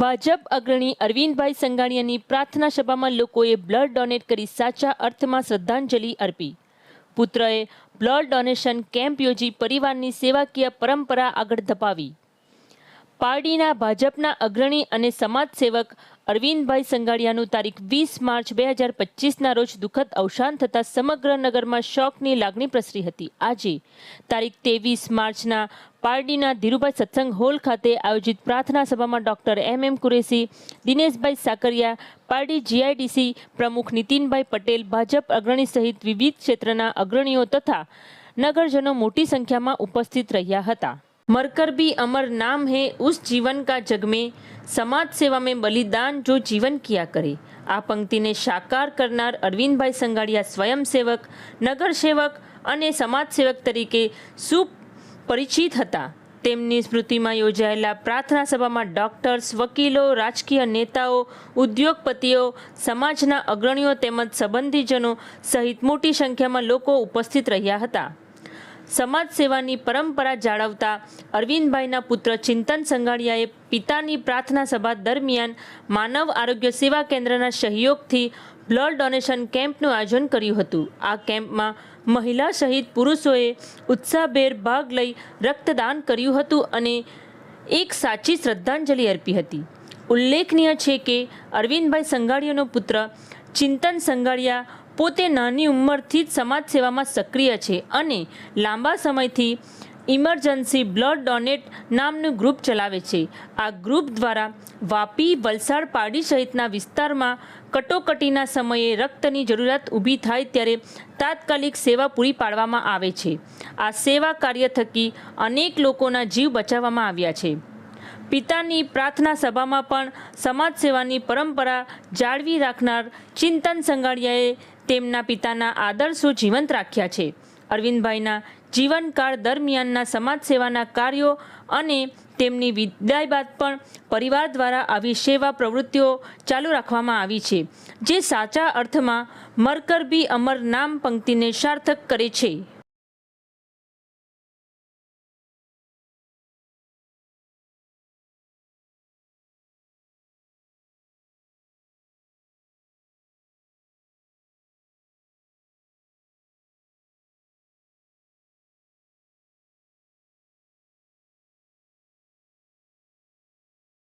ભાજપ અગ્રણી અરવિંદભાઈ સંઘાણીયાની પ્રાર્થના સભામાં લોકોએ બ્લડ ડોનેટ કરી સાચા અર્થમાં શ્રદ્ધાંજલિ અર્પી. પુત્રએ બ્લડ ડોનેશન કેમ્પ યોજી પરિવારની સેવાકીય પરંપરા આગળ ધપાવી. પારડીના ભાજપના અગ્રણી અને સમાજસેવક અરવિંદભાઈ સંઘાડિયાનું તારીખ વીસ માર્ચ બે હજાર પચીસના રોજ દુઃખદ અવસાન થતાં સમગ્ર નગરમાં શોકની લાગણી પ્રસરી હતી. આજે તારીખ ત્રેવીસ માર્ચના પારડીના ધીરુભાઈ સત્સંગ હોલ ખાતે આયોજિત પ્રાર્થના સભામાં doctor M M Qureshi, Dineshbhai Sakariya, Pardi GIDC પ્રમુખ નીતિનભાઈ પટેલ, ભાજપ અગ્રણી સહિત વિવિધ ક્ષેત્રના અગ્રણીઓ તથા નગરજનો મોટી સંખ્યામાં ઉપસ્થિત રહ્યા હતા. मरकर भी अमर नाम है उस जीवन का जग में समाज सेवा में बलिदान जो जीवन किया करे આ પંક્તિને સાકાર કરનાર અરવિંદભાઈ સંઘાડિયા સ્વયંસેવક નગરસેવક અને સમાજસેવક તરીકે સુપરિચિત હતા તેમની સ્મૃતિમાં યોજાયેલા પ્રાર્થના સભામાં ડોક્ટર્સ વકીલો રાજકીય નેતાઓ ઉદ્યોગપતિઓ સમાજના અગ્રણીઓ તેમજ સંબંધીજનો સહિત મોટી સંખ્યામાં લોકો ઉપસ્થિત રહ્યા હતા સમાજ સેવાની પરંપરા જાળવતા અરવિંદભાઈના પુત્ર ચિંતન સંઘાડિયાએ પિતાની પ્રાર્થના સભા દરમિયાન માનવ આરોગ્ય સેવા કેન્દ્રના સહયોગથી બ્લડ ડોનેશન કેમ્પનું આયોજન કર્યું હતું. આ કેમ્પમાં મહિલા સહિત પુરુષોએ ઉત્સાહભેર ભાગ લઈ રક્તદાન કર્યું હતું અને એક સાચી શ્રદ્ધાંજલિ અર્પી હતી. ઉલ્લેખનીય છે કે અરવિંદભાઈ સંઘાડિયાનો પુત્ર ચિંતન સંગાડિયા પોતે નાની ઉંમરથી જ સમાજ સેવામાં સક્રિય છે અને લાંબા સમયથી ઇમરજન્સી બ્લડ ડોનેટ નામનું ગ્રુપ ચલાવે છે. આ ગ્રુપ દ્વારા વાપી, વલસાડ પાડી સહિતના વિસ્તારમાં કટોકટીના સમયે રક્તની જરૂરિયાત ઊભી થાય ત્યારે તાત્કાલિક સેવા પૂરી પાડવામાં આવે છે. આ સેવા કાર્ય થકી અનેક લોકોના જીવ બચાવવામાં આવ્યા છે. પિતાની પ્રાર્થના સભામાં પણ સમાજ સેવાની પરંપરા જાળવી રાખનાર ચિંતન સંઘાડિયાએ તેમના પિતાના આદર્શો જીવંત રાખ્યા છે. અરવિંદભાઈના જીવનકાળ દરમિયાનના સમાજ સેવાના કાર્યો અને તેમની વિદાય બાદ પણ પરિવાર દ્વારા આવી સેવા પ્રવૃત્તિઓ ચાલુ રાખવામાં આવી છે, જે સાચા અર્થમાં મરકર બી અમર નામ પંક્તિને સાર્થક કરે છે.